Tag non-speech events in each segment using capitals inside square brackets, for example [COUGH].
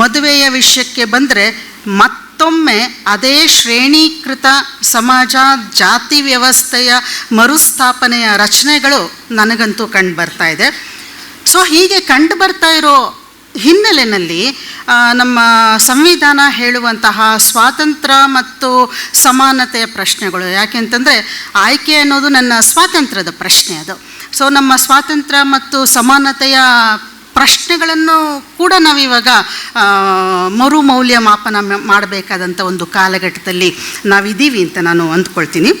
ಮದುವೆಯ ವಿಷಯಕ್ಕೆ ಬಂದರೆ ಮತ್ತೊಮ್ಮೆ ಅದೇ ಶ್ರೇಣೀಕೃತ ಸಮಾಜ, ಜಾತಿ ವ್ಯವಸ್ಥೆಯ ಮರುಸ್ಥಾಪನೆಯ ರಚನೆಗಳು ನನಗಂತೂ ಕಂಡು ಬರ್ತಾ ಇದೆ. ಸೊ ಹೀಗೆ ಕಂಡು ಬರ್ತಾ ಇರೋ ಹಿನ್ನೆಲೆಯಲ್ಲಿ ನಮ್ಮ ಸಂವಿಧಾನ ಹೇಳುವಂತಹ ಸ್ವಾತಂತ್ರ್ಯ ಮತ್ತು ಸಮಾನತೆಯ ಪ್ರಶ್ನೆಗಳು. ಯಾಕೆಂತಂದರೆ ಆಯ್ಕೆ ಅನ್ನೋದು ನನ್ನ ಸ್ವಾತಂತ್ರ್ಯದ ಪ್ರಶ್ನೆ ಅದು. ಸೊ ನಮ್ಮ ಸ್ವಾತಂತ್ರ್ಯ ಮತ್ತು ಸಮಾನತೆಯ ಪ್ರಶ್ನೆಗಳನ್ನು ಕೂಡ ನಾವಿವಾಗ ಮರು ಮೌಲ್ಯಮಾಪನ ಮಾಡಬೇಕಾದಂಥ ಒಂದು ಕಾಲಘಟ್ಟದಲ್ಲಿ ನಾವಿದ್ದೀವಿ ಅಂತ ನಾನು ಅಂದ್ಕೊಳ್ತೀನಿ.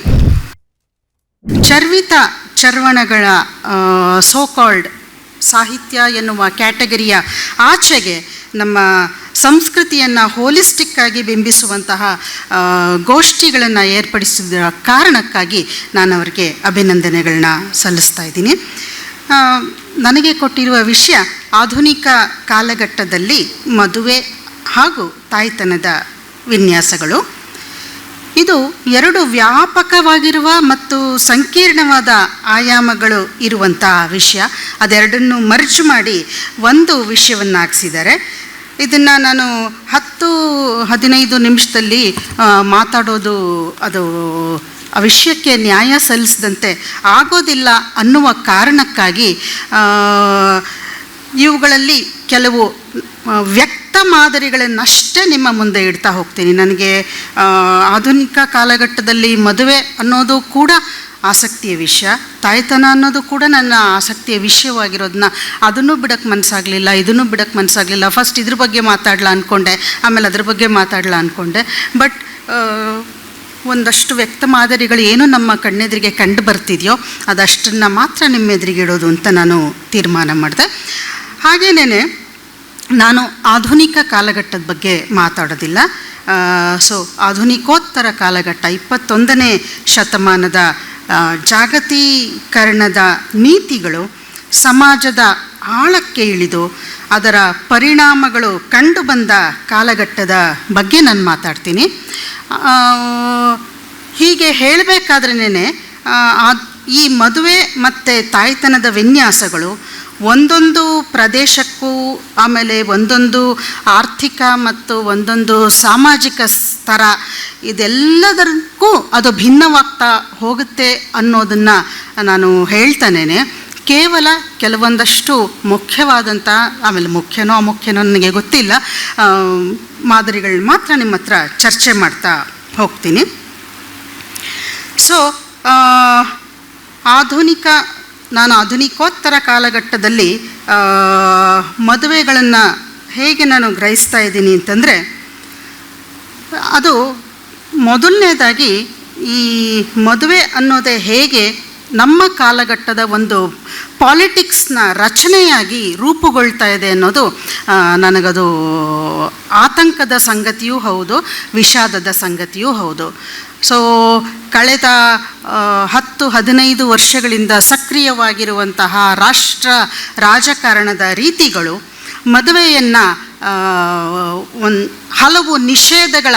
ಚರ್ವಿತ ಚರ್ವಣಗಳ ಸೋಕಾಲ್ಡ್ ಸಾಹಿತ್ಯ ಎನ್ನುವ ಕ್ಯಾಟಗರಿಯ ಆಚೆಗೆ ನಮ್ಮ ಸಂಸ್ಕೃತಿಯನ್ನು ಹೋಲಿಸ್ಟಿಕ್ ಆಗಿ ಬಿಂಬಿಸುವಂತಹ ಗೋಷ್ಠಿಗಳನ್ನು ಏರ್ಪಡಿಸಿದ ಕಾರಣಕ್ಕಾಗಿ ನಾನು ಅವರಿಗೆ ಅಭಿನಂದನೆಗಳನ್ನ ಸಲ್ಲಿಸ್ತಾ ಇದ್ದೀನಿ. ನನಗೆ ಕೊಟ್ಟಿರುವ ವಿಷಯ ಆಧುನಿಕ ಕಾಲಘಟ್ಟದಲ್ಲಿ ಮದುವೆ ಹಾಗೂ ತಾಯ್ತನದ ವಿನ್ಯಾಸಗಳು. ಇದು ಎರಡು ವ್ಯಾಪಕವಾಗಿರುವ ಮತ್ತು ಸಂಕೀರ್ಣವಾದ ಆಯಾಮಗಳು ಇರುವಂಥ ವಿಷಯ. ಅದೆರಡನ್ನು ಮರ್ಜ್ ಮಾಡಿ ಒಂದು ವಿಷಯವನ್ನಾಗಿಸಿದ್ದಾರೆ ಇದನ್ನು ನಾನು ಹತ್ತು ಹದಿನೈದು ನಿಮಿಷದಲ್ಲಿ ಮಾತಾಡೋದು ಅದು ಆ ವಿಷಯಕ್ಕೆ ನ್ಯಾಯ ಸಲ್ಲಿಸಿದಂತೆ ಆಗೋದಿಲ್ಲ ಅನ್ನುವ ಕಾರಣಕ್ಕಾಗಿ ಇವುಗಳಲ್ಲಿ ಕೆಲವು ವ್ಯಕ್ತ ಮಾದರಿಗಳನ್ನಷ್ಟೇ ನಿಮ್ಮ ಮುಂದೆ ಇಡ್ತಾ ಹೋಗ್ತೀನಿ. ನನಗೆ ಆಧುನಿಕ ಕಾಲಘಟ್ಟದಲ್ಲಿ ಮದುವೆ ಅನ್ನೋದು ಕೂಡ ಆಸಕ್ತಿಯ ವಿಷಯ, ತಾಯ್ತನ ಅನ್ನೋದು ಕೂಡ ನನ್ನ ಆಸಕ್ತಿಯ ವಿಷಯವಾಗಿರೋದನ್ನ ಅದನ್ನು ಬಿಡಕ್ಕೆ ಮನಸ್ಸಾಗಲಿಲ್ಲ ಇದನ್ನು ಬಿಡಕ್ಕೆ ಮನಸ್ಸಾಗಲಿಲ್ಲ ಫಸ್ಟ್ ಇದ್ರ ಬಗ್ಗೆ ಮಾತಾಡಲ ಅಂದ್ಕೊಂಡೆ ಆಮೇಲೆ ಅದ್ರ ಬಗ್ಗೆ ಮಾತಾಡಲ ಅಂದ್ಕೊಂಡೆ ಬಟ್ ಒಂದಷ್ಟು ವ್ಯಕ್ತ ಮಾದರಿಗಳು ಏನು ನಮ್ಮ ಕಣ್ಣೆದುರಿಗೆ ಕಂಡು ಬರ್ತಿದೆಯೋ ಅದಷ್ಟನ್ನು ಮಾತ್ರ ನಿಮ್ಮ ಎದುರಿಗೆ ಇಡೋದು ಅಂತ ನಾನು ತೀರ್ಮಾನ ಮಾಡಿದೆ. ಹಾಗೇನೇ ನಾನು ಆಧುನಿಕ ಕಾಲಘಟ್ಟದ ಬಗ್ಗೆ ಮಾತಾಡೋದಿಲ್ಲ. ಸೊ ಆಧುನಿಕೋತ್ತರ ಕಾಲಘಟ್ಟ, ಇಪ್ಪತ್ತೊಂದನೇ ಶತಮಾನದ ಜಾಗತೀಕರಣದ ನೀತಿಗಳು ಸಮಾಜದ ಆಳಕ್ಕೆ ಇಳಿದು ಅದರ ಪರಿಣಾಮಗಳು ಕಂಡುಬಂದ ಕಾಲಘಟ್ಟದ ಬಗ್ಗೆ ನಾನು ಮಾತಾಡ್ತೀನಿ. ಹೀಗೆ ಹೇಳಬೇಕಾದ್ರೇ ಈ ಮದುವೆ ಮತ್ತು ತಾಯ್ತನದ ವಿನ್ಯಾಸಗಳು ಒಂದೊಂದು ಪ್ರದೇಶಕ್ಕೂ ಆಮೇಲೆ ಒಂದೊಂದು ಆರ್ಥಿಕ ಮತ್ತು ಒಂದೊಂದು ಸಾಮಾಜಿಕ ಸ್ತರ ಇದೆಲ್ಲದಕ್ಕೂ ಅದು ಭಿನ್ನವಾಗ್ತಾ ಹೋಗುತ್ತೆ ಅನ್ನೋದನ್ನು ನಾನು ಹೇಳ್ತಾನೇನೆ. ಕೇವಲ ಕೆಲವೊಂದಷ್ಟು ಮುಖ್ಯವಾದಂಥ ಆಮೇಲೆ ಮುಖ್ಯನೋ ಅಮುಖ್ಯನೋ ನನಗೆ ಗೊತ್ತಿಲ್ಲ ಮಾದರಿಗಳನ್ನ ಮಾತ್ರ ನಿಮ್ಮ ಹತ್ರ ಚರ್ಚೆ ಮಾಡ್ತಾ ಹೋಗ್ತೀನಿ. ಸೊ ಆಧುನಿಕ, ನಾನು ಆಧುನಿಕೋತ್ತರ ಕಾಲಘಟ್ಟದಲ್ಲಿ ಮದುವೆಗಳನ್ನು ಹೇಗೆ ನಾನು ಗ್ರಹಿಸ್ತಾ ಇದ್ದೀನಿ ಅಂತಂದರೆ, ಅದು ಮೊದಲನೇದಾಗಿ ಈ ಮದುವೆ ಅನ್ನೋದೇ ಹೇಗೆ ನಮ್ಮ ಕಾಲಘಟ್ಟದ ಒಂದು ಪಾಲಿಟಿಕ್ಸ್ನ ರಚನೆಯಾಗಿ ರೂಪುಗೊಳ್ತಾ ಇದೆ ಅನ್ನೋದು ನನಗದು ಆತಂಕದ ಸಂಗತಿಯೂ ಹೌದು, ವಿಷಾದದ ಸಂಗತಿಯೂ ಹೌದು. ಸೊ, ಕಳೆದ ಹತ್ತು, ಹದಿನೈದು ವರ್ಷಗಳಿಂದ ಸಕ್ರಿಯವಾಗಿರುವಂತಹ ರಾಷ್ಟ್ರ ರಾಜಕಾರಣದ ರೀತಿಗಳು, ಮದುವೆಯನ್ನು ಒಂದು ಹಲವು ನಿಷೇಧಗಳ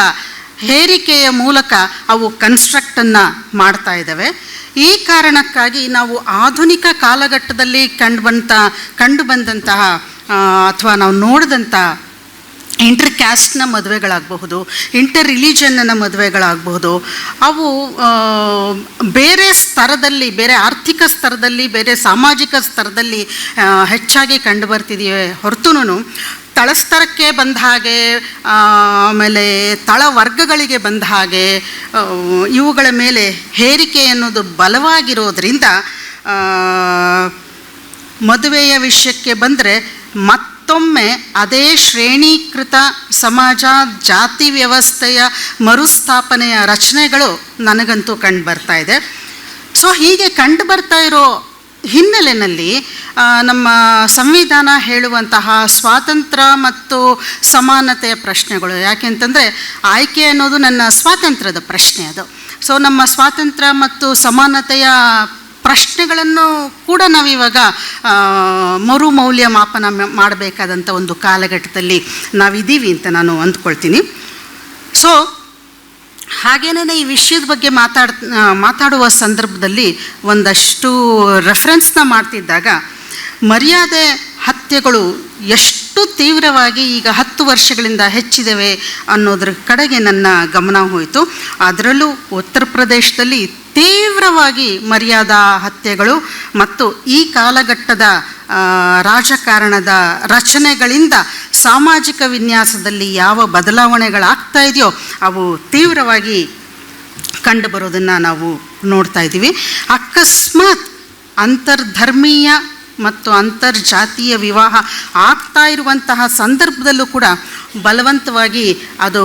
ಹೇರಿಕೆಯ ಮೂಲಕ ಅವು ಕನ್ಸ್ಟ್ರಕ್ಟನ್ನು ಮಾಡ್ತಾ ಇದ್ದಾವೆ. ಈ ಕಾರಣಕ್ಕಾಗಿ ನಾವು ಆಧುನಿಕ ಕಾಲಘಟ್ಟದಲ್ಲಿ ಕಂಡುಬಂತ ಕಂಡು ಬಂದಂತಹ ಅಥವಾ ನಾವು ನೋಡಿದಂಥ ಇಂಟರ್ ಕ್ಯಾಸ್ಟ್ನ ಮದುವೆಗಳಾಗಬಹುದು ಇಂಟರ್ ರಿಲಿಜನ್ನ ಮದುವೆಗಳಾಗಬಹುದು, ಅವು ಬೇರೆ ಸ್ತರದಲ್ಲಿ ಬೇರೆ ಆರ್ಥಿಕ ಸ್ತರದಲ್ಲಿ ಬೇರೆ ಸಾಮಾಜಿಕ ಸ್ತರದಲ್ಲಿ ಹೆಚ್ಚಾಗಿ ಕಂಡುಬರ್ತಿದೆಯೇ ಹೊರತುನು ತಳಸ್ತರಕ್ಕೆ ಬಂದ ಹಾಗೆ ಆಮೇಲೆ ತಳ ವರ್ಗಗಳಿಗೆ ಬಂದ ಹಾಗೆ ಇವುಗಳ ಮೇಲೆ ಹೇರಿಕೆ ಅನ್ನೋದು ಬಲವಾಗಿರೋದ್ರಿಂದ ಮದುವೆಯ ವಿಷಯಕ್ಕೆ ಬಂದರೆ ಮತ್ತೊಮ್ಮೆ ಅದೇ ಶ್ರೇಣೀಕೃತ ಸಮಾಜ, ಜಾತಿ ವ್ಯವಸ್ಥೆಯ ಮರುಸ್ಥಾಪನೆಯ ರಚನೆಗಳು ನನಗಂತೂ ಕಂಡು ಬರ್ತಾ ಇದೆ. ಸೊ ಹೀಗೆ ಕಂಡು ಬರ್ತಾ ಇರೋ ಹಿನ್ನೆಲೆಯಲ್ಲಿ ನಮ್ಮ ಸಂವಿಧಾನ ಹೇಳುವಂತಹ ಸ್ವಾತಂತ್ರ್ಯ ಮತ್ತು ಸಮಾನತೆಯ ಪ್ರಶ್ನೆಗಳು. ಯಾಕೆಂತಂದರೆ ಆಯ್ಕೆ ಅನ್ನೋದು ನನ್ನ ಸ್ವಾತಂತ್ರ್ಯದ ಪ್ರಶ್ನೆ ಅದು. ಸೊ ನಮ್ಮ ಸ್ವಾತಂತ್ರ್ಯ ಮತ್ತು ಸಮಾನತೆಯ ಪ್ರಶ್ನೆಗಳನ್ನು ಕೂಡ ನಾವಿವಾಗ ಮರು ಮೌಲ್ಯಮಾಪನ ಮಾಡಬೇಕಾದಂಥ ಒಂದು ಕಾಲಘಟ್ಟದಲ್ಲಿ ನಾವಿದ್ದೀವಿ ಅಂತ ನಾನು ಅಂದ್ಕೊಳ್ತೀನಿ. ಸೊ ಹಾಗೇನೇ ಈ ವಿಷಯದ ಬಗ್ಗೆ ಮಾತಾಡ್ ಮಾತಾಡುವ ಸಂದರ್ಭದಲ್ಲಿ ಒಂದಷ್ಟು ರೆಫರೆನ್ಸ್ನ ಮಾಡ್ತಿದ್ದಾಗ, ಮರ್ಯಾದೆ ಹತ್ಯೆಗಳು ಎಷ್ಟು ತೀವ್ರವಾಗಿ ಈಗ ಹತ್ತು ವರ್ಷಗಳಿಂದ ಹೆಚ್ಚಿದ್ದಾವೆ ಅನ್ನೋದ್ರ ಕಡೆಗೆ ನನ್ನ ಗಮನ ಹೋಯಿತು. ಅದರಲ್ಲೂ ಉತ್ತರ ಪ್ರದೇಶದಲ್ಲಿ ತೀವ್ರವಾಗಿ ಮರ್ಯಾದಾ ಹತ್ಯೆಗಳು ಮತ್ತು ಈ ಕಾಲಘಟ್ಟದ ರಾಜಕಾರಣದ ರಚನೆಗಳಿಂದ ಸಾಮಾಜಿಕ ವಿನ್ಯಾಸದಲ್ಲಿ ಯಾವ ಬದಲಾವಣೆಗಳಾಗ್ತಾ ಇದೆಯೋ ಅವು ತೀವ್ರವಾಗಿ ಕಂಡುಬರೋದನ್ನು ನಾವು ನೋಡ್ತಾ ಇದ್ದೀವಿ. ಅಕಸ್ಮಾತ್ ಅಂತರ್ಧರ್ಮೀಯ ಮತ್ತು ಅಂತರ್ಜಾತೀಯ ವಿವಾಹ ಆಗ್ತಾ ಇರುವಂತಹ ಸಂದರ್ಭದಲ್ಲೂ ಕೂಡ ಬಲವಂತವಾಗಿ ಅದು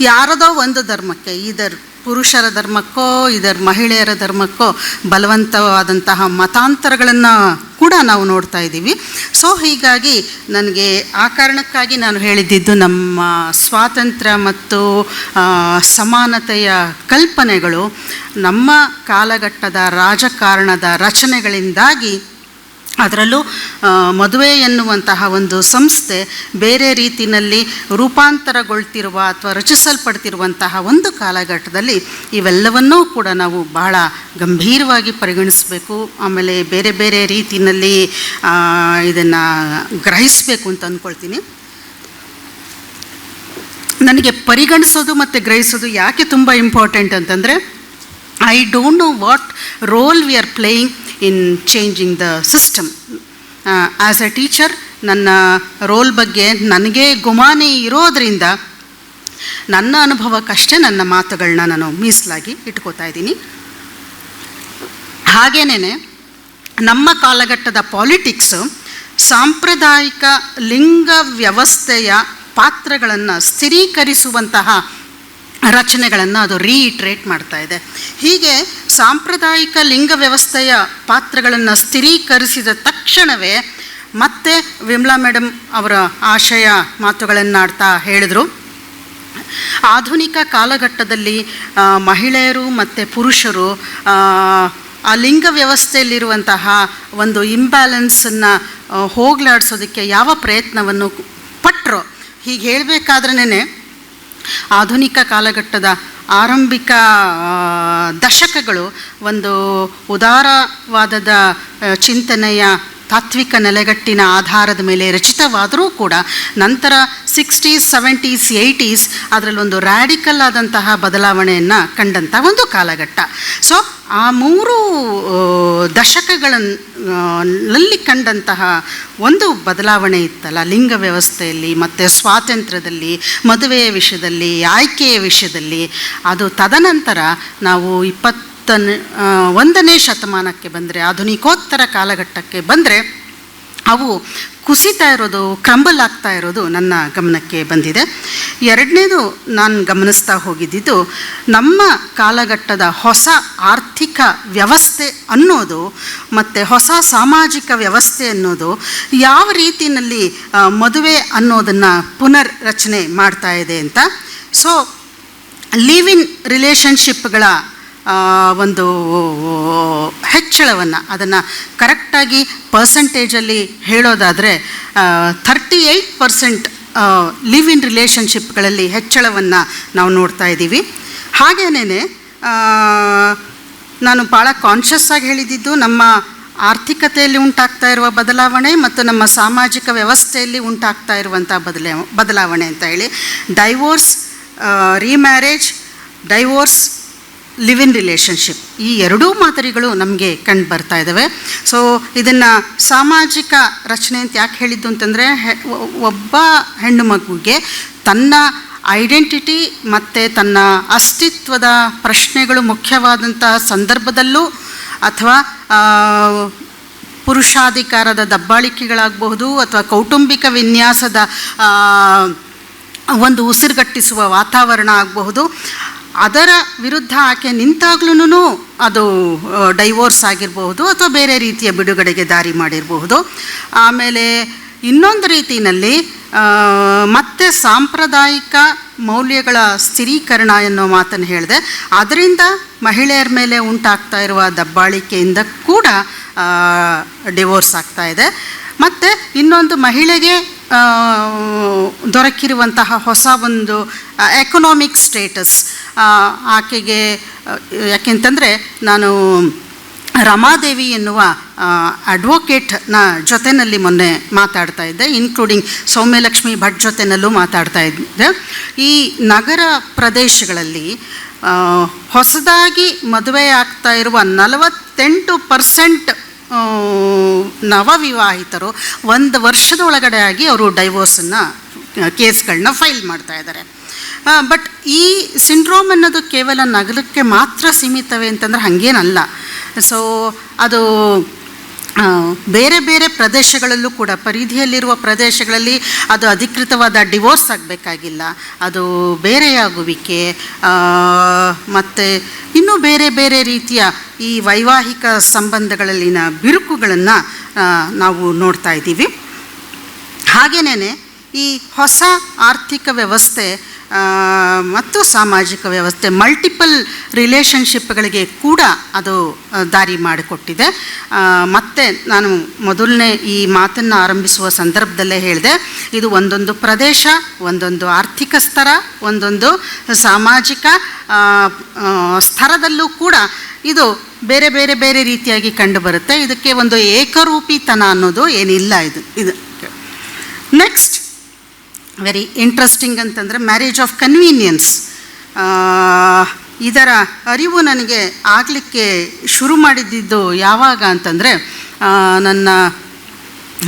ಯಾರದೋ ಒಂದು ಧರ್ಮಕ್ಕೆ ಇದರ್ ಪುರುಷರ ಧರ್ಮಕ್ಕೋ ಇದರ ಮಹಿಳೆಯರ ಧರ್ಮಕ್ಕೋ ಬಲವಂತವಾದಂತಹ ಮತಾಂತರಗಳನ್ನು ಕೂಡ ನಾವು ನೋಡ್ತಾ ಇದ್ದೀವಿ. ಸೊ ಹೀಗಾಗಿ ನನಗೆ ಆ ಕಾರಣಕ್ಕಾಗಿ ನಾನು ಹೇಳಿದ್ದಿದ್ದು ನಮ್ಮ ಸ್ವಾತಂತ್ರ್ಯ ಮತ್ತು ಸಮಾನತೆಯ ಕಲ್ಪನೆಗಳು ನಮ್ಮ ಕಾಲಘಟ್ಟದ ರಾಜಕಾರಣದ ರಚನೆಗಳಿಂದಾಗಿ ಅದರಲ್ಲೂ ಮದುವೆ ಎನ್ನುವಂತಹ ಒಂದು ಸಂಸ್ಥೆ ಬೇರೆ ರೀತಿಯಲ್ಲಿ ರೂಪಾಂತರಗೊಳ್ತಿರುವ ಅಥವಾ ರಚಿಸಲ್ಪಡ್ತಿರುವಂತಹ ಒಂದು ಕಾಲಘಟ್ಟದಲ್ಲಿ ಇವೆಲ್ಲವನ್ನೂ ಕೂಡ ನಾವು ಬಹಳ ಗಂಭೀರವಾಗಿ ಪರಿಗಣಿಸಬೇಕು. ಆಮೇಲೆ ಬೇರೆ ಬೇರೆ ರೀತಿಯಲ್ಲಿ ಇದನ್ನು ಗ್ರಹಿಸಬೇಕು ಅಂತ ಅಂದ್ಕೊಳ್ತೀನಿ ನನಗೆ ಪರಿಗಣಿಸೋದು ಮತ್ತು ಗ್ರಹಿಸೋದು ಯಾಕೆ ತುಂಬ ಇಂಪಾರ್ಟೆಂಟ್ ಅಂತಂದರೆ I don't know what role we are playing in changing the system as a teacher ನನ್ನ ರೋಲ್ ಬಗ್ಗೆ ನನಗೆ ಗುಮಾನಿ ಇರೋದರಿಂದ ನನ್ನ ಅನುಭವಕ್ಕಷ್ಟೇ ನನ್ನ ಮಾತುಗಳನ್ನ ನಾನು ಮೀಸಲಾಗಿ ಇಟ್ಕೋತಾ ಇದ್ದೀನಿ. ಹಾಗೇನೇ ನಮ್ಮ ಕಾಲಘಟ್ಟದ ಪಾಲಿಟಿಕ್ಸು ಸಾಂಪ್ರದಾಯಿಕ ಲಿಂಗ ವ್ಯವಸ್ಥೆಯ ಪಾತ್ರಗಳನ್ನು ಸ್ಥಿರೀಕರಿಸುವಂತಹ ರಚನೆಗಳನ್ನು ಅದು ರೀಇಟ್ರೇಟ್ ಮಾಡ್ತಾ ಇದೆ. ಹೀಗೆ ಸಾಂಪ್ರದಾಯಿಕ ಲಿಂಗ ವ್ಯವಸ್ಥೆಯ ಪಾತ್ರಗಳನ್ನು ಸ್ಥಿರೀಕರಿಸಿದ ತಕ್ಷಣವೇ ಮತ್ತೆ ವಿಮಲಾ ಮೇಡಮ್ ಅವರ ಆಶಯ ಮಾತುಗಳನ್ನಾಡ್ತಾ ಹೇಳಿದರು. ಆಧುನಿಕ ಕಾಲಘಟ್ಟದಲ್ಲಿ ಮಹಿಳೆಯರು ಮತ್ತು ಪುರುಷರು ಆ, ಲಿಂಗ ವ್ಯವಸ್ಥೆಯಲ್ಲಿರುವಂತಹ ಒಂದು ಇಂಬ್ಯಾಲೆನ್ಸನ್ನು ಹೋಗಲಾಡಿಸೋದಕ್ಕೆ ಯಾವ ಪ್ರಯತ್ನವನ್ನು ಪಟ್ಟರು ಹೀಗೆ ಹೇಳಬೇಕಾದ್ರೇ ಆಧುನಿಕ ಕಾಲಘಟ್ಟದ ಆರಂಭಿಕ ದಶಕಗಳು ಒಂದು ಉದಾರವಾದದ ಚಿಂತನೆಯ ತಾತ್ವಿಕ ನೆಲೆಗಟ್ಟಿನ ಆಧಾರದ ಮೇಲೆ ರಚಿತವಾದರೂ ಕೂಡ ನಂತರ ಸಿಕ್ಸ್ಟೀಸ್, ಸೆವೆಂಟೀಸ್, ಏಯ್ಟೀಸ್ ಅದರಲ್ಲೊಂದು ರ್ಯಾಡಿಕಲ್ ಆದಂತಹ ಬದಲಾವಣೆಯನ್ನು ಕಂಡಂಥ ಒಂದು ಕಾಲಘಟ್ಟ. ಸೊ ಆ ಮೂರು ದಶಕಗಳಲ್ಲಿ ಕಂಡಂತಹ ಒಂದು ಬದಲಾವಣೆ ಇತ್ತಲ್ಲ, ಲಿಂಗ ವ್ಯವಸ್ಥೆಯಲ್ಲಿ ಮತ್ತು ಸ್ವಾತಂತ್ರ್ಯದಲ್ಲಿ, ಮದುವೆಯ ವಿಷಯದಲ್ಲಿ, ಆಯ್ಕೆಯ ವಿಷಯದಲ್ಲಿ. ಅದು ತದನಂತರ ನಾವು ಇಪ್ಪತ್ತ ಒಂದನೇ ಶತಮಾನಕ್ಕೆ ಬಂದರೆ, ಆಧುನಿಕೋತ್ತರ ಕಾಲಘಟ್ಟಕ್ಕೆ ಬಂದರೆ, ಅವು ಕುಸಿತಾ ಇರೋದು, ಕ್ರಂಬಲ್ ಆಗ್ತಾ ಇರೋದು ನನ್ನ ಗಮನಕ್ಕೆ ಬಂದಿದೆ. ಎರಡನೇದು ನಾನು ಗಮನಿಸ್ತಾ ಹೋಗಿದ್ದಿದ್ದು, ನಮ್ಮ ಕಾಲಘಟ್ಟದ ಹೊಸ ಆರ್ಥಿಕ ವ್ಯವಸ್ಥೆ ಅನ್ನೋದು, ಮತ್ತು ಹೊಸ ಸಾಮಾಜಿಕ ವ್ಯವಸ್ಥೆ ಅನ್ನೋದು, ಯಾವ ರೀತಿಯಲ್ಲಿ ಮದುವೆ ಅನ್ನೋದನ್ನು ಪುನರ್ ರಚನೆ ಮಾಡ್ತಾ ಇದೆ ಅಂತ. ಸೊ ಲಿವ್ ಇನ್ ರಿಲೇಷನ್ಶಿಪ್ಗಳ ಒಂದು ಹೆಚ್ಚಳವನ್ನು, ಅದನ್ನು ಕರೆಕ್ಟಾಗಿ ಪರ್ಸೆಂಟೇಜಲ್ಲಿ ಹೇಳೋದಾದರೆ thirty eight percent live in ರಿಲೇಷನ್ಶಿಪ್ಗಳಲ್ಲಿ ಹೆಚ್ಚಳವನ್ನು ನಾವು ನೋಡ್ತಾ ಇದ್ದೀವಿ. ಹಾಗೇನೇ ನಾನು ಭಾಳ ಕಾನ್ಷಿಯಸ್ ಆಗಿ ಹೇಳಿದ್ದು ನಮ್ಮ ಆರ್ಥಿಕತೆಯಲ್ಲಿ ಉಂಟಾಗ್ತಾ ಇರುವ ಬದಲಾವಣೆ ಮತ್ತು ನಮ್ಮ ಸಾಮಾಜಿಕ ವ್ಯವಸ್ಥೆಯಲ್ಲಿ ಉಂಟಾಗ್ತಾ ಇರುವಂಥ ಬದಲಾ, ಬದಲಾವಣೆ ಅಂತ ಹೇಳಿ. Divorce remarriage divorce live in relationship ಈ ಎರಡೂ ಮಾದರಿಗಳು ನಮಗೆ ಕಂಡು ಬರ್ತಾ ಇದ್ದಾವೆ ಸೊ ಇದನ್ನು ಸಾಮಾಜಿಕ ರಚನೆ ಅಂತ ಯಾಕೆ ಹೇಳಿದ್ದು ಅಂತಂದರೆ ಒಬ್ಬ ಹೆಣ್ಣು ಮಗುಗೆ ತನ್ನ ಐಡೆಂಟಿಟಿ ಮತ್ತು ತನ್ನ ಅಸ್ತಿತ್ವದ ಪ್ರಶ್ನೆಗಳು ಮುಖ್ಯವಾದಂತಹ ಸಂದರ್ಭದಲ್ಲೂ ಅಥವಾ ಪುರುಷಾಧಿಕಾರದ ದಬ್ಬಾಳಿಕೆಗಳಾಗಬಹುದು ಅಥವಾ ಕೌಟುಂಬಿಕ ವಿನ್ಯಾಸದ ಒಂದು ಉಸಿರುಗಟ್ಟಿಸುವ ವಾತಾವರಣ ಆಗಬಹುದು. ಅದರ ವಿರುದ್ಧ ಆಕೆ ನಿಂತಾಗ್ಲೂ ಅದು ಡೈವೋರ್ಸ್ ಆಗಿರಬಹುದು ಅಥವಾ ಬೇರೆ ರೀತಿಯ ಬಿಡುಗಡೆಗೆ ದಾರಿ ಮಾಡಿರಬಹುದು. ಆಮೇಲೆ ಇನ್ನೊಂದು ರೀತಿಯಲ್ಲಿ ಮತ್ತೆ ಸಾಂಪ್ರದಾಯಿಕ ಮೌಲ್ಯಗಳ ಸ್ಥಿರೀಕರಣ ಎನ್ನುವ ಮಾತನ್ನು ಹೇಳಿದೆ. ಅದರಿಂದ ಮಹಿಳೆಯರ ಮೇಲೆ ಉಂಟಾಗ್ತಾ ಇರುವ ದಬ್ಬಾಳಿಕೆಯಿಂದ ಕೂಡ ಡಿವೋರ್ಸ್ ಆಗ್ತಾ ಇದೆ. ಮತ್ತು ಇನ್ನೊಂದು ಮಹಿಳೆಗೆ ದೊರಕಿರುವಂತಹ ಹೊಸ ಒಂದು ಎಕನಾಮಿಕ್ ಸ್ಟೇಟಸ್ ಆಕೆಗೆ ಯಾಕೆಂತಂದರೆ ನಾನು ರಮಾದೇವಿ ಎನ್ನುವ ಅಡ್ವೊಕೇಟ್ನ ಜೊತೆಯಲ್ಲಿ ಮೊನ್ನೆ ಮಾತಾಡ್ತಾ ಇದ್ದೆ ಇನ್ಕ್ಲೂಡಿಂಗ್ ಸೌಮ್ಯಲಕ್ಷ್ಮಿ ಭಟ್ ಜೊತೆಯಲ್ಲೂ ಮಾತಾಡ್ತಾ ಇದ್ದೆ. ಈ ನಗರ ಪ್ರದೇಶಗಳಲ್ಲಿ ಹೊಸದಾಗಿ ಮದುವೆ ಆಗ್ತಾ ಇರುವ ನಲವತ್ತೆಂಟು ಪರ್ಸೆಂಟ್ ನವವಿವಾಹಿತರು ಒಂದು ವರ್ಷದ ಒಳಗಡೆ ಆಗಿ ಅವರು ಡೈವೋರ್ಸನ್ನು ಕೇಸ್ಗಳನ್ನ ಫೈಲ್ ಮಾಡ್ತಾ ಇದ್ದಾರೆ. ಬಟ್ ಈ ಸಿಂಡ್ರೋಮ್ ಅನ್ನೋದು ಕೇವಲ ನಗರಕ್ಕೆ ಮಾತ್ರ ಸೀಮಿತವೇ ಅಂತಂದ್ರೆ ಹಾಗೇನಲ್ಲ. ಸೊ, ಅದು ಬೇರೆ ಬೇರೆ ಪ್ರದೇಶಗಳಲ್ಲೂ ಕೂಡ ಪರಿಧಿಯಲ್ಲಿರುವ ಪ್ರದೇಶಗಳಲ್ಲಿ ಅದು ಅಧಿಕೃತವಾದ ಡಿವೋರ್ಸ್ ಆಗಬೇಕಾಗಿಲ್ಲ. ಅದು ಬೇರೆಯಾಗುವಿಕೆ ಮತ್ತು ಇನ್ನೂ ಬೇರೆ ಬೇರೆ ರೀತಿಯ ಈ ವೈವಾಹಿಕ ಸಂಬಂಧಗಳಲ್ಲಿನ ಬಿರುಕುಗಳನ್ನು ನಾವು ನೋಡ್ತಾ ಇದ್ದೀವಿ. ಹಾಗೆಯೇ ಈ ಹೊಸ ಆರ್ಥಿಕ ವ್ಯವಸ್ಥೆ ಮತ್ತು ಸಾಮಾಜಿಕ ವ್ಯವಸ್ಥೆ ಮಲ್ಟಿಪಲ್ ರಿಲೇಷನ್ಶಿಪ್ಗಳಿಗೆ ಕೂಡ ಅದು ದಾರಿ ಮಾಡಿಕೊಟ್ಟಿದೆ. ಮತ್ತು ನಾನು ಮೊದಲನೇ ಈ ಮಾತನ್ನು ಆರಂಭಿಸುವ ಸಂದರ್ಭದಲ್ಲೇ ಹೇಳಿದೆ, ಇದು ಒಂದೊಂದು ಪ್ರದೇಶ, ಒಂದೊಂದು ಆರ್ಥಿಕ ಸ್ತರ, ಒಂದೊಂದು ಸಾಮಾಜಿಕ ಸ್ತರದಲ್ಲೂ ಕೂಡ ಇದು ಬೇರೆ ಬೇರೆ ಬೇರೆ ರೀತಿಯಾಗಿ ಕಂಡುಬರುತ್ತೆ. ಇದಕ್ಕೆ ಒಂದು ಏಕರೂಪಿತನ ಅನ್ನೋದು ಏನಿಲ್ಲ ಇದು ಇದು. ನೆಕ್ಸ್ಟ್ ವೆರಿ ಇಂಟ್ರೆಸ್ಟಿಂಗ್ ಅಂತಂದರೆ ಮ್ಯಾರೇಜ್ ಆಫ್ ಕನ್ವೀನಿಯನ್ಸ್ ಇದರ ಅರಿವು ನನಗೆ ಆಗಲಿಕ್ಕೆ ಶುರು ಮಾಡಿದ್ದಿದ್ದು ಯಾವಾಗ ಅಂತಂದರೆ ನನ್ನ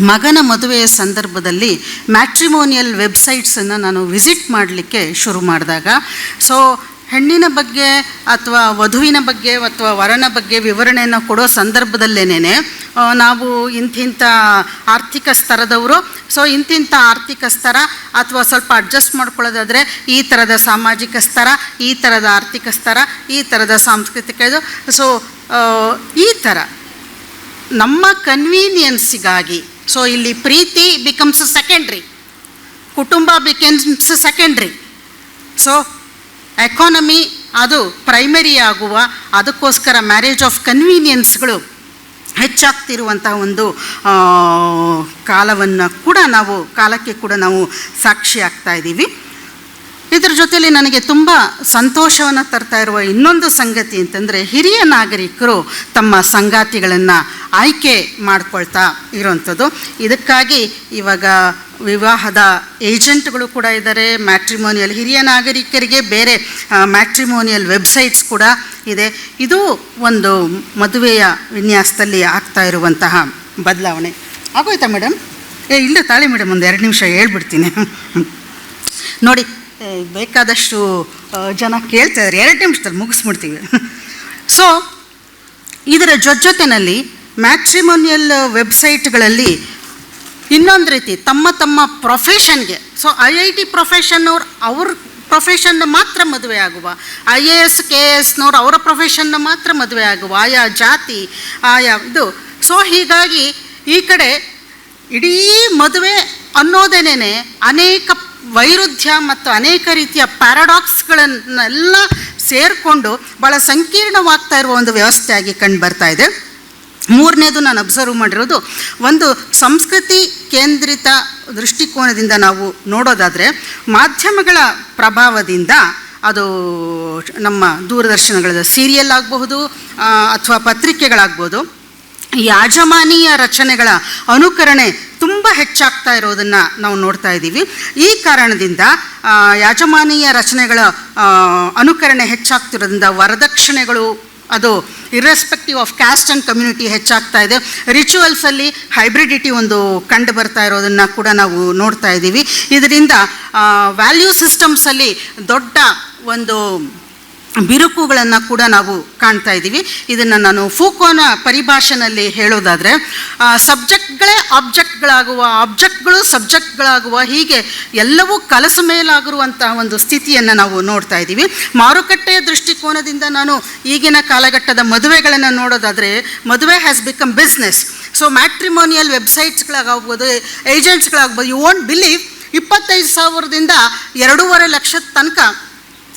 ಮಗನ ಮದುವೆಯ ಸಂದರ್ಭದಲ್ಲಿ ಮ್ಯಾಟ್ರಿಮೋನಿಯಲ್ ವೆಬ್ಸೈಟ್ಸನ್ನು ನಾನು ವಿಸಿಟ್ ಮಾಡಲಿಕ್ಕೆ ಶುರು ಮಾಡಿದಾಗ. ಸೊ ಹೆಣ್ಣಿನ ಬಗ್ಗೆ ಅಥವಾ ವಧುವಿನ ಬಗ್ಗೆ ಅಥವಾ ವರನ ಬಗ್ಗೆ ವಿವರಣೆಯನ್ನು ಕೊಡೋ ಸಂದರ್ಭದಲ್ಲೇನೆ ನಾವು ಇಂತಿಂಥ ಆರ್ಥಿಕ ಸ್ತರದವರು. ಸೊ ಇಂತಿಂಥ ಆರ್ಥಿಕ ಸ್ತರ ಅಥವಾ ಸ್ವಲ್ಪ ಅಡ್ಜಸ್ಟ್ ಮಾಡ್ಕೊಳ್ಳೋದಾದರೆ ಈ ಥರದ ಸಾಮಾಜಿಕ ಸ್ತರ, ಈ ಥರದ ಆರ್ಥಿಕ ಸ್ತರ, ಈ ಥರದ ಸಾಂಸ್ಕೃತಿಕ ಇದು. ಸೊ ಈ ಥರ ನಮ್ಮ ಕನ್ವೀನಿಯನ್ಸಿಗಾಗಿ ಸೊ ಇಲ್ಲಿ ಪ್ರೀತಿ ಬಿಕಮ್ಸ್ ಸೆಕೆಂಡ್ರಿ ಕುಟುಂಬ ಬಿಕಮ್ಸ್ ಸೆಕೆಂಡ್ರಿ ಸೊ ಎಕಾನಮಿ ಅದು ಪ್ರೈಮರಿ ಆಗುವ, ಅದಕ್ಕೋಸ್ಕರ ಮ್ಯಾರೇಜ್ ಆಫ್ ಕನ್ವೀನಿಯನ್ಸ್ಗಳು ಹೆಚ್ಚಾಗ್ತಿರುವಂಥ ಒಂದು ಕಾಲವನ್ನು ಕೂಡ ನಾವು, ಕಾಲಕ್ಕೆ ಕೂಡ ನಾವು ಸಾಕ್ಷಿ ಆಗ್ತಾ ಇದ್ದೀವಿ ಇದರ ಜೊತೆಯಲ್ಲಿ ನನಗೆ ತುಂಬ ಸಂತೋಷವನ್ನು ತರ್ತಾ ಇರುವ ಇನ್ನೊಂದು ಸಂಗತಿ ಅಂತಂದರೆ ಹಿರಿಯ ನಾಗರಿಕರು ತಮ್ಮ ಸಂಗಾತಿಗಳನ್ನು ಆಯ್ಕೆ ಮಾಡ್ಕೊಳ್ತಾ ಇರೋವಂಥದ್ದು ಇದಕ್ಕಾಗಿ ಇವಾಗ ವಿವಾಹದ ಏಜೆಂಟ್ಗಳು ಕೂಡ ಇದ್ದಾರೆ, ಮ್ಯಾಟ್ರಿಮೋನಿಯಲ್ ಹಿರಿಯ ನಾಗರಿಕರಿಗೆ ಬೇರೆ ಮ್ಯಾಟ್ರಿಮೋನಿಯಲ್ ವೆಬ್ಸೈಟ್ಸ್ ಕೂಡ ಇದೆ. ಇದು ಒಂದು ಮದುವೆಯ ವಿನ್ಯಾಸದಲ್ಲಿ ಆಗ್ತಾ ಇರುವಂತಹ ಬದಲಾವಣೆ. ಆಗೋಯ್ತಾ ಮೇಡಮ್ ಏ, ಇಲ್ಲ ತಾಳಿ ಮೇಡಮ್ ಒಂದು ಎರಡು ನಿಮಿಷ ಹೇಳ್ಬಿಡ್ತೀನಿ. ನೋಡಿ ಬೇಕಾದಷ್ಟು ಜನ ಕೇಳ್ತಾ ಇದ್ದಾರೆ ಎರಡು ನಿಮಿಷದಲ್ಲಿ ಮುಗಿಸ್ಬಿಡ್ತೀವಿ. [LAUGHS] ಸೊ ಇದರ ಜೊತೆನಲ್ಲಿ ಮ್ಯಾಟ್ರಿಮೋನಿಯಲ್ ವೆಬ್ಸೈಟ್ಗಳಲ್ಲಿ ಇನ್ನೊಂದು ರೀತಿ ತಮ್ಮ ತಮ್ಮ ಪ್ರೊಫೆಷನ್ಗೆ ಸೊ ಐ ಐ ಟಿ ಪ್ರೊಫೆಷನ್ನವ್ರು ಅವ್ರ ಪ್ರೊಫೆಷನ್ ಮಾತ್ರ ಮದುವೆ ಆಗುವ. ಐ ಎ ಎಸ್ ಕೆ ಎಸ್ನವ್ರು ಅವರ ಪ್ರೊಫೆಷನ್ನ ಮಾತ್ರ ಮದುವೆ ಆಗುವ. ಆಯಾ ಜಾತಿ, ಆಯಾ ಇದು. ಸೊ ಹೀಗಾಗಿ ಈ ಕಡೆ ಇಡೀ ಮದುವೆ ಅನ್ನೋದೇನೆ ಅನೇಕ ವೈರುಧ್ಯ ಮತ್ತು ಅನೇಕ ರೀತಿಯ ಪ್ಯಾರಾಡಾಕ್ಸ್ಗಳನ್ನೆಲ್ಲ ಸೇರಿಕೊಂಡು ಭಾಳ ಸಂಕೀರ್ಣವಾಗ್ತಾ ಇರುವ ಒಂದು ವ್ಯವಸ್ಥೆಯಾಗಿ ಕಂಡು ಬರ್ತಾ ಇದೆ. ಮೂರನೇದು ನಾನು ಅಬ್ಸರ್ವ್ ಮಾಡಿರೋದು ಒಂದು ಸಂಸ್ಕೃತಿ ಕೇಂದ್ರಿತ ದೃಷ್ಟಿಕೋನದಿಂದ ನಾವು ನೋಡೋದಾದರೆ ಮಾಧ್ಯಮಗಳ ಪ್ರಭಾವದಿಂದ ಅದು ನಮ್ಮ ದೂರದರ್ಶನಗಳ ಸೀರಿಯಲ್ ಆಗಬಹುದು ಅಥವಾ ಪತ್ರಿಕೆಗಳಾಗ್ಬೋದು ಯಾಜಮಾನೀಯ ರಚನೆಗಳ ಅನುಕರಣೆ ತುಂಬ ಹೆಚ್ಚಾಗ್ತಾ ಇರೋದನ್ನು ನಾವು ನೋಡ್ತಾ ಇದ್ದೀವಿ ಈ ಕಾರಣದಿಂದ ಯಾಜಮಾನೀಯ ರಚನೆಗಳ ಅನುಕರಣೆ ಹೆಚ್ಚಾಗ್ತಿರೋದ್ರಿಂದ ವರದಕ್ಷಿಣೆಗಳು, ಅದು irrespective of caste and community ಹೆಚ್ಚಾಗ್ತಾ ಇದೆ. ರಿಚುವಲ್ಸಲ್ಲಿ ಹೈಬ್ರಿಡಿಟಿ ಒಂದು ಕಂಡು ಬರ್ತಾ ಇರೋದನ್ನು ಕೂಡ ನಾವು ನೋಡ್ತಾ ಇದ್ದೀವಿ ಇದರಿಂದ ವ್ಯಾಲ್ಯೂ ಸಿಸ್ಟಮ್ಸಲ್ಲಿ ದೊಡ್ಡ ಒಂದು ಬಿರುಕುಗಳನ್ನು ಕೂಡ ನಾವು ಕಾಣ್ತಾ ಇದ್ದೀವಿ. ಇದನ್ನು ನಾನು ಫೂಕೋನ ಪರಿಭಾಷೆನಲ್ಲಿ ಹೇಳೋದಾದರೆ ಸಬ್ಜೆಕ್ಟ್ಗಳೇ ಆಬ್ಜೆಕ್ಟ್ಗಳಾಗುವ, ಆಬ್ಜೆಕ್ಟ್ಗಳು ಸಬ್ಜೆಕ್ಟ್ಗಳಾಗುವ, ಹೀಗೆ ಎಲ್ಲವೂ ಕಲಸು ಮೇಲಾಗಿರುವಂತಹ ಒಂದು ಸ್ಥಿತಿಯನ್ನು ನಾವು ನೋಡ್ತಾ ಇದ್ದೀವಿ. ಮಾರುಕಟ್ಟೆಯ ದೃಷ್ಟಿಕೋನದಿಂದ ನಾನು ಈಗಿನ ಕಾಲಘಟ್ಟದ ಮದುವೆಗಳನ್ನು ನೋಡೋದಾದರೆ, ಮದುವೆ has become business so matrimonial ವೆಬ್ಸೈಟ್ಸ್ಗಳಾಗಬಹುದು ಏಜೆಂಟ್ಸ್ಗಳಾಗ್ಬೋದು ಯು ಓಂಟ್ ಬಿಲೀವ್ ಇಪ್ಪತ್ತೈದು ಸಾವಿರದಿಂದ ಎರಡೂವರೆ ಲಕ್ಷದ ತನಕ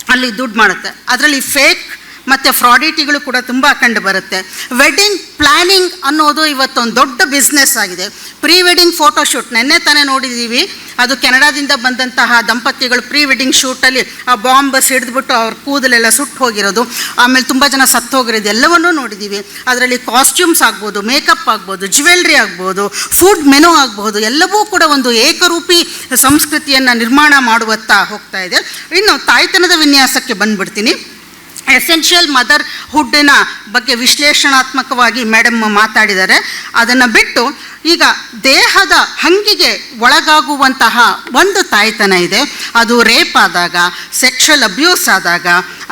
ಅಲ್ಲಿ ದುಡ್ಡು ಮಾಡುತ್ತೆ. ಅದರಲ್ಲಿ ಫೇಕ್ ಮತ್ತು ಫ್ರಾಡಿಟಿಗಳು ಕೂಡ ತುಂಬ ಕಂಡು ಬರುತ್ತೆ. ವೆಡ್ಡಿಂಗ್ ಪ್ಲ್ಯಾನಿಂಗ್ ಅನ್ನೋದು ಇವತ್ತೊಂದು ದೊಡ್ಡ ಬಿಸ್ನೆಸ್ ಆಗಿದೆ. ಪ್ರೀ ವೆಡ್ಡಿಂಗ್ ಫೋಟೋಶೂಟ್ ನೆನ್ನೆ ತಾನೇ ನೋಡಿದ್ದೀವಿ ಅದು ಕೆನಡಾದಿಂದ ಬಂದಂತಹ ದಂಪತಿಗಳು ಪ್ರೀ ವೆಡ್ಡಿಂಗ್ ಶೂಟಲ್ಲಿ ಆ ಬಾಂಬ್ ಸಿಡಿದ್ಬಿಟ್ಟು ಅವ್ರ ಕೂದಲೆಲ್ಲ ಸುಟ್ಟು ಹೋಗಿರೋದು. ಆಮೇಲೆ ತುಂಬ ಜನ ಸತ್ತು ಹೋಗಿರೋದು ಎಲ್ಲವನ್ನೂ ನೋಡಿದ್ದೀವಿ ಅದರಲ್ಲಿ ಕಾಸ್ಟ್ಯೂಮ್ಸ್ ಆಗ್ಬೋದು ಮೇಕಪ್ ಆಗ್ಬೋದು ಜ್ಯುವೆಲ್ರಿ ಆಗ್ಬೋದು ಫುಡ್ ಮೆನು ಆಗ್ಬೋದು, ಎಲ್ಲವೂ ಕೂಡ ಒಂದು ಏಕರೂಪಿ ಸಂಸ್ಕೃತಿಯನ್ನು ನಿರ್ಮಾಣ ಮಾಡುವತ್ತ ಹೋಗ್ತಾ ಇದೆ. ಇನ್ನು ತಾಯ್ತನದ ವಿನ್ಯಾಸಕ್ಕೆ ಬಂದ್ಬಿಡ್ತೀನಿ. ಎಸೆನ್ಷಿಯಲ್ ಮದರ್ ಹುಡ್ಡಿನ ಬಗ್ಗೆ ವಿಶ್ಲೇಷಣಾತ್ಮಕವಾಗಿ ಮೇಡಮ್ ಮಾತಾಡಿದ್ದಾರೆ. ಅದನ್ನು ಬಿಟ್ಟು ಈಗ ದೇಹದ ಹಂಗಿಗೆ ಒಳಗಾಗುವಂತಹ ಒಂದು ತಾಯ್ತನ ಇದೆ. ಅದು ರೇಪ್ ಆದಾಗ ಸೆಕ್ಷುವಲ್ ಅಬ್ಯೂಸ್ ಆದಾಗ,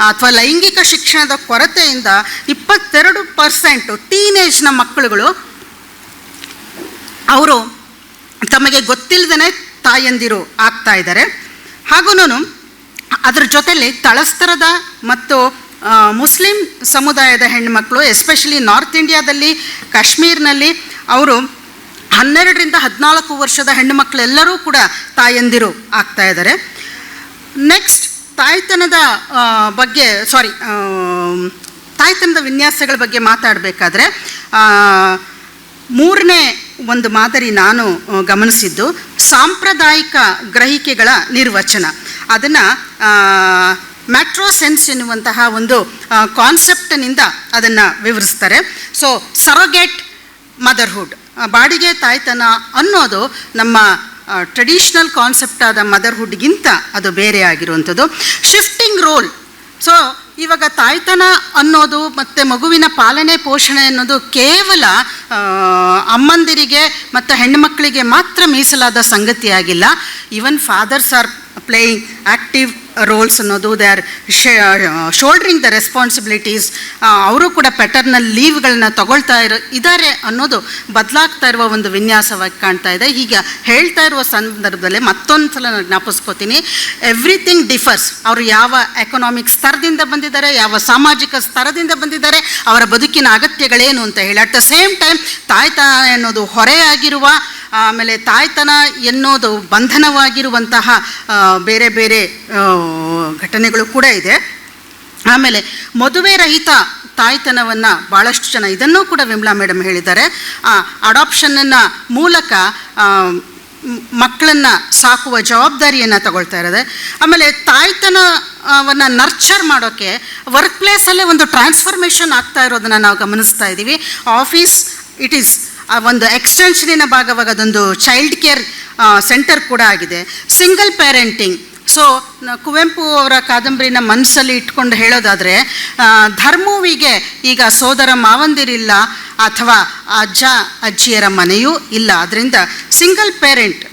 ಅಥವಾ ಲೈಂಗಿಕ ಶಿಕ್ಷಣದ ಕೊರತೆಯಿಂದ ಇಪ್ಪತ್ತೆರಡು ಪರ್ಸೆಂಟು ಟೀನೇಜ್ನ ಮಕ್ಕಳುಗಳು ಅವರು ತಮಗೆ ಗೊತ್ತಿಲ್ಲದೇ ತಾಯಂದಿರು ಆಗ್ತಾ ಇದ್ದಾರೆ. ಹಾಗೂ ಅದರ ಜೊತೆಯಲ್ಲಿ ತಳಸ್ತರದ ಮತ್ತು ಮುಸ್ಲಿಂ ಸಮುದಾಯದ ಹೆಣ್ಣುಮಕ್ಕಳು ಎಸ್ಪೆಷಲಿ ನಾರ್ತ್ ಇಂಡಿಯಾದಲ್ಲಿ ಕಾಶ್ಮೀರ್ನಲ್ಲಿ ಅವರು ಹನ್ನೆರಡರಿಂದ ಹದಿನಾಲ್ಕು ವರ್ಷದ ಹೆಣ್ಣುಮಕ್ಕಳೆಲ್ಲರೂ ಕೂಡ ತಾಯಂದಿರು ಆಗ್ತಾ ಇದ್ದಾರೆ. ನೆಕ್ಸ್ಟ್ ತಾಯ್ತನದ ಬಗ್ಗೆ ಸಾರಿ ತಾಯ್ತನದ ವಿನ್ಯಾಸಗಳ ಬಗ್ಗೆ ಮಾತಾಡಬೇಕಾದ್ರೆ ಮೂರನೇ ಒಂದು ಮಾದರಿ ನಾನು ಗಮನಿಸಿದ್ದು, ಸಾಂಪ್ರದಾಯಿಕ ಗ್ರಹಿಕೆಗಳ ನಿರ್ವಚನ. ಅದನ್ನು ಮ್ಯಾಟ್ರೋಸೆನ್ಸ್ ಎನ್ನುವಂತಹ ಒಂದು ಕಾನ್ಸೆಪ್ಟ್ನಿಂದ ಅದನ್ನು ವಿವರಿಸ್ತಾರೆ. ಸೊ ಸರೋಗೇಟ್ ಮದರ್ಹುಡ್ ಬಾಡಿಗೆ ತಾಯ್ತನ ಅನ್ನೋದು ನಮ್ಮ ಟ್ರೆಡಿಷ್ನಲ್ ಕಾನ್ಸೆಪ್ಟ್ ಆದ ಮದರ್ಹುಡ್ಗಿಂತ ಅದು ಬೇರೆ ಆಗಿರುವಂಥದ್ದು. ಶಿಫ್ಟಿಂಗ್ ರೋಲ್ ಸೊ ಇವಾಗ ತಾಯ್ತನ ಅನ್ನೋದು ಮತ್ತು ಮಗುವಿನ ಪಾಲನೆ ಪೋಷಣೆ ಅನ್ನೋದು ಕೇವಲ ಅಮ್ಮಂದಿರಿಗೆ ಮತ್ತು ಹೆಣ್ಣುಮಕ್ಕಳಿಗೆ ಮಾತ್ರ ಮೀಸಲಾದ ಸಂಗತಿಯಾಗಿಲ್ಲ. Even fathers are playing active roles ಅನ್ನೋದು they are shouldering the responsibilities ಅವರು ಕೂಡ ಪೆಟರ್ನಲ್ ಲೀವ್ಗಳನ್ನ ತಗೊಳ್ತಾ ಇರೋ ಇದ್ದಾರೆ ಅನ್ನೋದು ಬದಲಾಗ್ತಾ ಇರುವ ಒಂದು ವಿನ್ಯಾಸವಾಗಿ ಕಾಣ್ತಾ ಇದೆ. ಹೀಗೆ ಹೇಳ್ತಾ ಇರುವ ಸಂದರ್ಭದಲ್ಲಿ ಮತ್ತೊಂದು ಸಲ ನಾನು ಜ್ಞಾಪಿಸ್ಕೋತೀನಿ. ಎವ್ರಿಥಿಂಗ್ ಡಿಫರ್ಸ್ ಅವರು ಯಾವ ಎಕನಾಮಿಕ್ ಸ್ತರದಿಂದ ಬಂದಿದ್ದಾರೆ, ಯಾವ ಸಾಮಾಜಿಕ ಸ್ತರದಿಂದ ಬಂದಿದ್ದಾರೆ, ಅವರ ಬದುಕಿನ ಅಗತ್ಯಗಳೇನು ಅಂತ ಹೇಳಿ. ಅಟ್ ದ ಸೇಮ್ ಟೈಮ್ ತಾಯ್ತಾ ಅನ್ನೋದು ಹೊರೆಯಾಗಿರುವ ಆಮೇಲೆ ತಾಯ್ತನ ಎನ್ನೋದು ಬಂಧನವಾಗಿರುವಂತಹ ಬೇರೆ ಬೇರೆ ಘಟನೆಗಳು ಕೂಡ ಇದೆ. ಆಮೇಲೆ ಮದುವೆ ರಹಿತ ತಾಯ್ತನವನ್ನು ಭಾಳಷ್ಟು ಜನ, ಇದನ್ನೂ ಕೂಡ ವಿಮಲಾ ಮೇಡಮ್ ಹೇಳಿದ್ದಾರೆ. ಅಡಾಪ್ಷನ್ನ ಮೂಲಕ ಮಕ್ಕಳನ್ನು ಮಕ್ಕಳನ್ನ ಸಾಕುವ ಜವಾಬ್ದಾರಿಯನ್ನು ತಗೊಳ್ತಾ ಇರೋದೆ. ಆಮೇಲೆ ತಾಯ್ತನವನ್ನು ನರ್ಚರ್ ಮಾಡೋಕ್ಕೆ ವರ್ಕ್ ಪ್ಲೇಸಲ್ಲೇ ಒಂದು ಟ್ರಾನ್ಸ್ಫಾರ್ಮೇಷನ್ ಆಗ್ತಾ ಇರೋದನ್ನು ನಾವು ಗಮನಿಸ್ತಾ ಇದ್ದೀವಿ ಆಫೀಸ್, ಇಟ್ ಈಸ್ ಒಂದು ಎಕ್ಸ್ಟೆನ್ಷನಿನ ಭಾಗವಾಗಿ ಅದೊಂದು ಚೈಲ್ಡ್ ಕೇರ್ ಸೆಂಟರ್ ಕೂಡ ಆಗಿದೆ. ಸಿಂಗಲ್ ಪೇರೆಂಟಿಂಗ್ ಸೊ ಕುವೆಂಪು ಅವರ ಕಾದಂಬರಿನ ಮನಸ್ಸಲ್ಲಿ ಇಟ್ಕೊಂಡು ಹೇಳೋದಾದರೆ ಧರ್ಮುವಿಗೆ ಈಗ ಸೋದರ ಮಾವಂದಿರಿಲ್ಲ ಅಥವಾ ಅಜ್ಜ, ಅಜ್ಜಿಯರ ಮನೆಯೂ ಇಲ್ಲ. ಅದರಿಂದ ಸಿಂಗಲ್ ಪೇರೆಂಟ್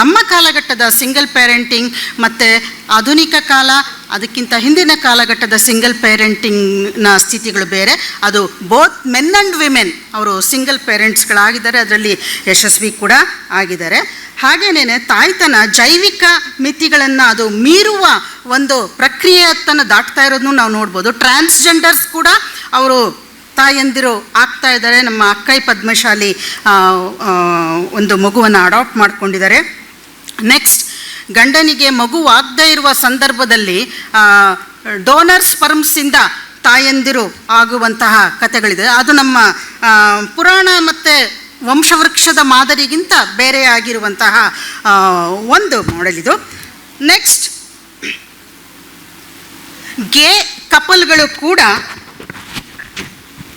ನಮ್ಮ ಕಾಲಘಟ್ಟದ ಸಿಂಗಲ್ ಪೇರೆಂಟಿಂಗ್ ಮತ್ತು ಆಧುನಿಕ ಕಾಲ ಅದಕ್ಕಿಂತ ಹಿಂದಿನ ಕಾಲಘಟ್ಟದ ಸಿಂಗಲ್ ಪೇರೆಂಟಿಂಗ್ನ ಸ್ಥಿತಿಗಳು ಬೇರೆ. ಅದು ಬೋತ್ ಮೆನ್ ಆ್ಯಂಡ್ ವಿಮೆನ್ ಅವರು ಸಿಂಗಲ್ ಪೇರೆಂಟ್ಸ್ಗಳಾಗಿದ್ದಾರೆ ಅದರಲ್ಲಿ ಯಶಸ್ವಿ ಕೂಡ ಆಗಿದ್ದಾರೆ. ಹಾಗೇನೇ ತಾಯ್ತನ ಜೈವಿಕ ಮಿತಿಗಳನ್ನು ಅದು ಮೀರುವ ಒಂದು ಪ್ರಕ್ರಿಯೆಯತ್ತನ್ನು ದಾಟ್ತಾ ಇರೋದನ್ನು ನಾವು ನೋಡ್ಬೋದು. ಟ್ರಾನ್ಸ್ಜೆಂಡರ್ಸ್ ಕೂಡ ಅವರು ತಾಯಂದಿರು ಆಗ್ತಾ ಇದ್ದಾರೆ. ನಮ್ಮ ಅಕ್ಕೈ ಪದ್ಮಶಾಲಿ ಒಂದು ಮಗುವನ್ನು ಅಡಾಪ್ಟ್ ಮಾಡ್ಕೊಂಡಿದ್ದಾರೆ. ನೆಕ್ಸ್ಟ್ ಗಂಡನಿಗೆ ಮಗುವಾಗದೇ ಇರುವ ಸಂದರ್ಭದಲ್ಲಿ ಡೋನರ್ ಸ್ಪರ್ಮ್ಸಿಂದ ತಾಯಂದಿರು ಆಗುವಂತಹ ಕಥೆಗಳಿದೆ. ಅದು ನಮ್ಮ ಪುರಾಣ ಮತ್ತು ವಂಶವೃಕ್ಷದ ಮಾದರಿಗಿಂತ ಬೇರೆಯಾಗಿರುವಂತಹ ಒಂದು ಮಾಡೆಲ್ ಇದು. ನೆಕ್ಸ್ಟ್ ಗೇ ಕಪಲ್ಗಳು ಕೂಡ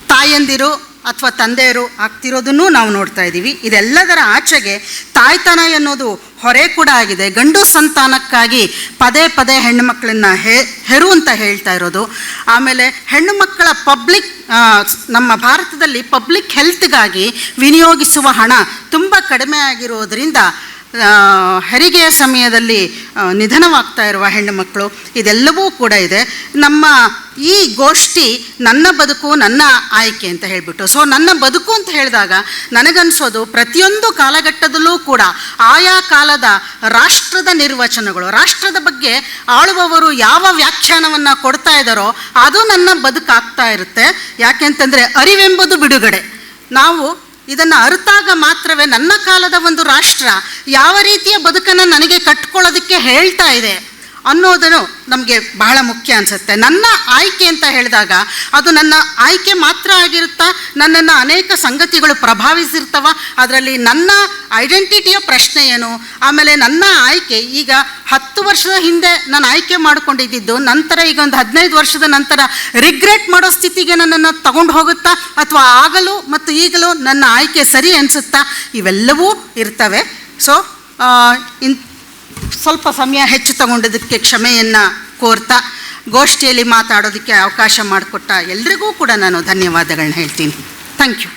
ತಾಯಂದಿರು ಅಥವಾ ತಂದೆಯರು ಆಗ್ತಿರೋದನ್ನು ನಾವು ನೋಡ್ತಾ ಇದ್ದೀವಿ. ಇದೆಲ್ಲದರ ಆಚೆಗೆ ತಾಯ್ತನ ಎನ್ನುವುದು ಹೊರೆ ಕೂಡ ಆಗಿದೆ. ಗಂಡು ಸಂತಾನಕ್ಕಾಗಿ ಪದೇ ಪದೇ ಹೆಣ್ಣು ಮಕ್ಕಳನ್ನ ಹೆ, ಹೆರು ಅಂತ ಹೇಳ್ತಾ ಇರೋದು. ಆಮೇಲೆ ಹೆಣ್ಣು ಮಕ್ಕಳ ಪಬ್ಲಿಕ್ ನಮ್ಮ ಭಾರತದಲ್ಲಿ ಪಬ್ಲಿಕ್ ಹೆಲ್ತ್ಗಾಗಿ ವಿನಿಯೋಗಿಸುವ ಹಣ ತುಂಬ ಕಡಿಮೆ ಆಗಿರೋದ್ರಿಂದ ಹೆರಿಗೆಯ ಸಮಯದಲ್ಲಿ ನಿಧನವಾಗ್ತಾ ಇರುವ ಹೆಣ್ಣು ಮಕ್ಕಳು, ಇದೆಲ್ಲವೂ ಕೂಡ ಇದೆ. ನಮ್ಮ ಈ ಗೋಷ್ಠಿ ನನ್ನ ಬದುಕು, ನನ್ನ ಆಯ್ಕೆ ಅಂತ ಹೇಳಿಬಿಟ್ಟು. ಸೊ ನನ್ನ ಬದುಕು ಅಂತ ಹೇಳಿದಾಗ ನನಗನ್ಸೋದು ಪ್ರತಿಯೊಂದು ಕಾಲಘಟ್ಟದಲ್ಲೂ ಕೂಡ ಆಯಾ ಕಾಲದ ರಾಷ್ಟ್ರದ ನಿರ್ವಚನಗಳು, ರಾಷ್ಟ್ರದ ಬಗ್ಗೆ ಆಳುವವರು ಯಾವ ವ್ಯಾಖ್ಯಾನವನ್ನು ಕೊಡ್ತಾ ಇದ್ದಾರೋ ಅದು ನನ್ನ ಬದುಕಾಗ್ತಾ ಇರುತ್ತೆ. ಯಾಕೆಂತಂದರೆ ಅರಿವೆಂಬುದು ಬಿಡುಗಡೆ. ನಾವು ಇದನ್ನು ಅರಿತಾಗ ಮಾತ್ರವೇ ನನ್ನ ಕಾಲದ ಒಂದು ರಾಷ್ಟ್ರ ಯಾವ ರೀತಿಯ ಬದುಕನ್ನು ನನಗೆ ಕಟ್ಕೊಳ್ಳೋದಕ್ಕೆ ಹೇಳ್ತಾ ಇದೆ. ಅನ್ನೋದನ್ನು ನಮಗೆ ಬಹಳ ಮುಖ್ಯ ಅನಿಸುತ್ತೆ. ನನ್ನ ಆಯ್ಕೆ ಅಂತ ಹೇಳಿದಾಗ ಅದು ನನ್ನ ಆಯ್ಕೆ ಮಾತ್ರ ಆಗಿರುತ್ತಾ? ನನ್ನನ್ನು ಅನೇಕ ಸಂಗತಿಗಳು ಪ್ರಭಾವಿಸಿರ್ತವ? ಅದರಲ್ಲಿ ನನ್ನ ಐಡೆಂಟಿಟಿಯ ಪ್ರಶ್ನೆ ಏನು? ಆಮೇಲೆ ನನ್ನ ಆಯ್ಕೆ ಈಗ ಹತ್ತು ವರ್ಷದ ಹಿಂದೆ ನಾನು ಆಯ್ಕೆ ಮಾಡಿಕೊಂಡಿದ್ದು ನಂತರ ಈಗ ಒಂದು ಹದಿನೈದು ವರ್ಷದ ನಂತರ ರಿಗ್ರೆಟ್ ಮಾಡೋ ಸ್ಥಿತಿಗೆ ನನ್ನನ್ನು ತಗೊಂಡು ಹೋಗುತ್ತಾ? ಅಥವಾ ಆಗಲು ಮತ್ತು ಈಗಲೂ ನನ್ನ ಆಯ್ಕೆ ಸರಿ ಅನಿಸುತ್ತಾ? ಇವೆಲ್ಲವೂ ಇರ್ತವೆ. ಸೊ ಇನ್ ಸ್ವಲ್ಪ ಸಮಯ ಹೆಚ್ಚು ತಗೊಂಡಿದ್ದಕ್ಕೆ ಕ್ಷಮೆಯನ್ನು ಕೋರ್ತಾ ಗೋಷ್ಠಿಯಲ್ಲಿ ಮಾತಾಡೋದಕ್ಕೆ ಅವಕಾಶ ಮಾಡಿಕೊಟ್ಟ ಎಲ್ರಿಗೂ ಕೂಡ ನಾನು ಧನ್ಯವಾದಗಳನ್ನ ಹೇಳ್ತೀನಿ. Thank you